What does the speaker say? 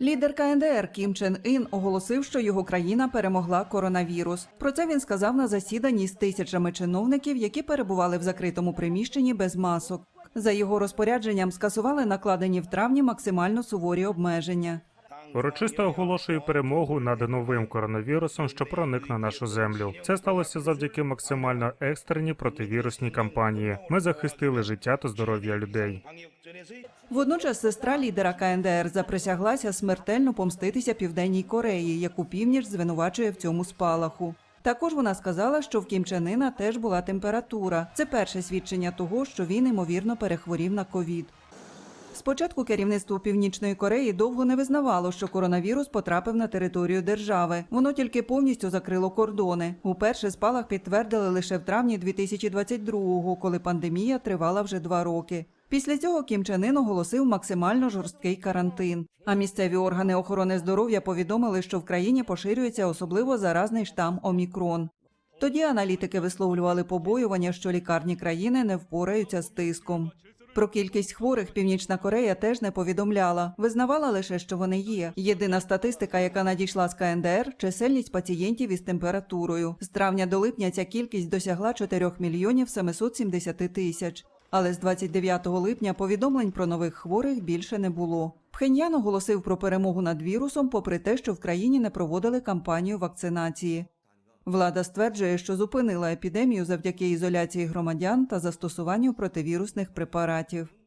Лідер КНДР Кім Чен Ін оголосив, що його країна перемогла коронавірус. Про це він сказав на засіданні з тисячами чиновників, які перебували в закритому приміщенні без масок. За його розпорядженням скасували накладені в травні максимально суворі обмеження. Урочисто оголошую перемогу над новим коронавірусом, що проник на нашу землю. Це сталося завдяки максимально екстреній противірусній кампанії. Ми захистили життя та здоров'я людей. Водночас сестра лідера КНДР заприсяглася смертельно помститися Південній Кореї, яку північ звинувачує в цьому спалаху. Також вона сказала, що в Кім Чен Іна теж була температура. Це перше свідчення того, що він ймовірно перехворів на ковід. Спочатку керівництво Північної Кореї довго не визнавало, що коронавірус потрапив на територію держави. Воно тільки повністю закрило кордони. Уперше спалах підтвердили лише в травні 2022-го, коли пандемія тривала вже два роки. Після цього Кім Чен Ын оголосив максимально жорсткий карантин. А місцеві органи охорони здоров'я повідомили, що в країні поширюється особливо заразний штам Омікрон. Тоді аналітики висловлювали побоювання, що лікарні країни не впораються з тиском. Про кількість хворих Північна Корея теж не повідомляла, визнавала лише, що вони є. Єдина статистика, яка надійшла з КНДР – чисельність пацієнтів із температурою. З травня до липня ця кількість досягла 4 мільйонів 770 тисяч. Але з 29 липня повідомлень про нових хворих більше не було. Пхеньян оголосив про перемогу над вірусом, попри те, що в країні не проводили кампанію вакцинації. Влада стверджує, що зупинила епідемію завдяки ізоляції громадян та застосуванню противірусних препаратів.